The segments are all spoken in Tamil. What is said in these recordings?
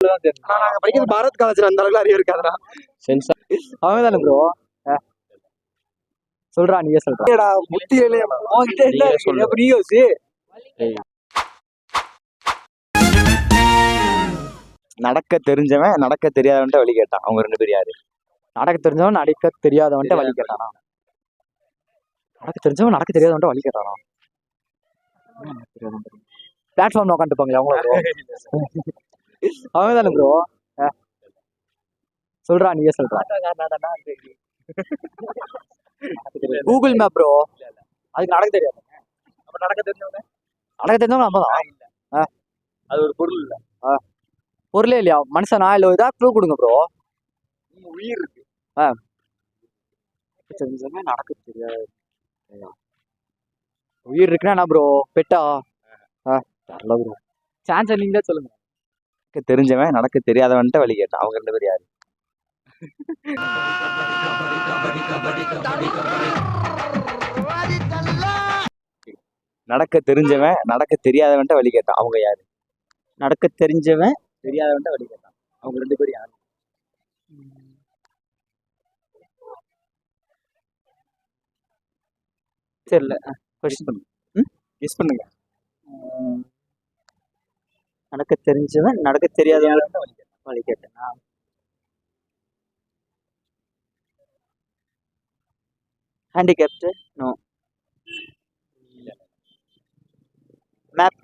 நாங்க படிக்கிறது பாரத் காலேஜ்ல அந்த அளவுக்கு அறிவு இருக்காதுடா. சென்சார். அவங்க தானே ப்ரோ சொல்றா நீயே சொல்றா. முத்தி. அப்ப நீ யோசி நடக்க தெரிஞ்சவன் நடக்க தெரியாதவன்ட்ட வழி கேட்டான். அவங்க ரெண்டு பேரும் யாரு? நடக்க தெரிஞ்சவன் நடக்க தெரியாதவன்ட்ட வழி கேட்டானா? நடக்க தெரிஞ்சவன் நடக்க தெரியாதவன்ட்ட வழி கேட்டானா? பிளாட்ஃபார்ம்ல உட்காந்துப்பாங்களே அவங்க அவங்க தானே ப்ரோ சொல்றா நீயே சொல்றா. கூகுள் மேப் ப்ரோ அதுக்கு நடக்க தெரியாது? அப்ப நடக்க தெரிஞ்சவன்? நடக்க தெரிஞ்சவங்க நம்ம தான். அது ஒரு பொருள் இல்ல. பொருளே இல்லையா? மனுஷனா? இல்ல இதா க்ளூ கொடுங்க ப்ரோ உயிர் இருக்கு. தெரிஞ்சவங்க நடக்க தெரியாது. உயிர் இருக்குன்னா என்ன ப்ரோ பெட்டா? தெரியல ப்ரோ சான்ஸ் நீங்களே சொல்லுங்க. நடக்க தெரிஞ்சவன் நடக்க தெரியாதவன்ட்ட வழி கேட்டான். அவங்க ரெண்டு பேர் யாரு? நடக்க தெரிஞ்சவன் நடக்க தெரியாதவன்ட்ட வழி கேட்டான். அவங்க யாரு? நடக்க தெரிஞ்சவன் தெரியாதவன்ட்ட வழி கேட்டான். அவங்க ரெண்டு பேரும் யாரு? தெரியல. கொஸ்டின் பண்ணுங்க மிஸ் பண்ணுங்க. நடக்க தெரிஞ்சவன் நடக்க தெரியாதவன் வழி கேட்டேனா. ஹேண்டிகேப்டு நோ மேப்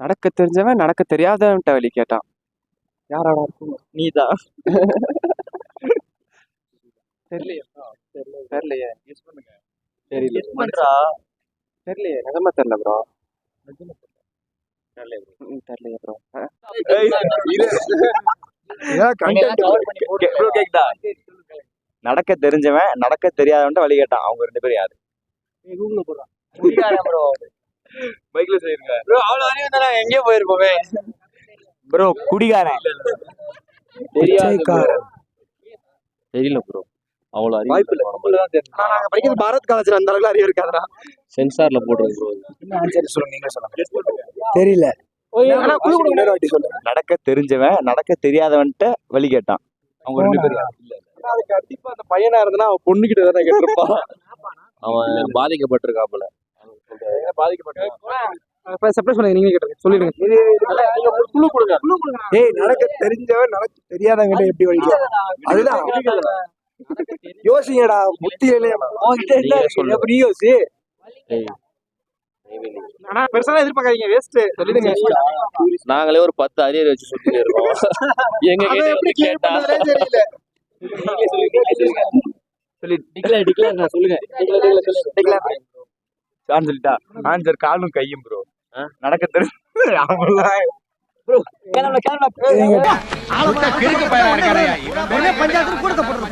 நடக்க தெரிஞ்சவன் நடக்க தெரியாதவன்ட்ட வழி கேட்டான். யாராடா இருக்கும் நீதான் தெரியலையே. தெரியலையே. கெஸ் பண்ணுங்க. தெரியல. பண்றா. தெரியலையே நிஜமா தெரியல ப்ரோ தெரியல. தெரியலையே ப்ரோ நடக்க தெரிஞ்சவன் நடக்க தெரியாதவன்ட்ட வழி கேட்டான். அவங்க ரெண்டு பேரும் யாரு? ப்ரோ பைக்ல செய்யுங்க ப்ரோ அவ்வளவு வரையும் வந்தா எங்கேயோ போயிருப்போமே. ப்ரோ குடிகாரன். தெரியல ப்ரோ அவ்வளவு அறிவு வாய்ப்பு இல்ல. நம்மள தான் தெரியும் ஆனா நாங்க படிக்கிறது பாரத் காலேஜ்ல அந்த அளவுக்கு அறிவு இருக்காதுடா. சென்சார்ல போடுறது ப்ரோ ஆன்சர் சொல்லுங்க நீங்க சொல்லுங்க. தெரியல. சொல்லுங்க. நடக்க தெரிஞ்சவன் நடக்க தெரியாதவன்ட்ட வழி கேட்டான். அவங்க ரெண்டு பேரும் யாரு? அது கண்டிப்பா அந்த பையனா இருந்தா அவன் பொண்ணுகிட்ட தானே கேட்டிருப்பான் அவன் பாதிக்கப்பட்டிருக்காப்புல. பாதிக்கப்பட்ட சர்ப்ரைஸ் பண்ணுங்க நீங்க கேட்டுருங்க. சொல்லிடுங்க. குழு கொடுங்க ஏய் நடக்க தெரிஞ்சவன் நடக்க தெரியாதவங்க எப்படி வழிக்கலாம் அதுதான். யோசிங்கடா முத்தி இல்லையா உன்கிட்ட என்ன? சொல்லு. அப்ப நீ யோசி ஆனா பெருசா எதிர்பார்க்காதீங்க வேஸ்ட் சொல்லிடுங்க. நாங்களே ஒரு பத்து அரியர் வச்சு சுத்திட்டு இருக்கோம். எங்க எப்படி கிட்ட? சொல்லிட்டா ஆன்சர் காலும் கையும் ப்ரோ நடக்க அவங்களாம் கிளம்பல பஞ்சாயத்து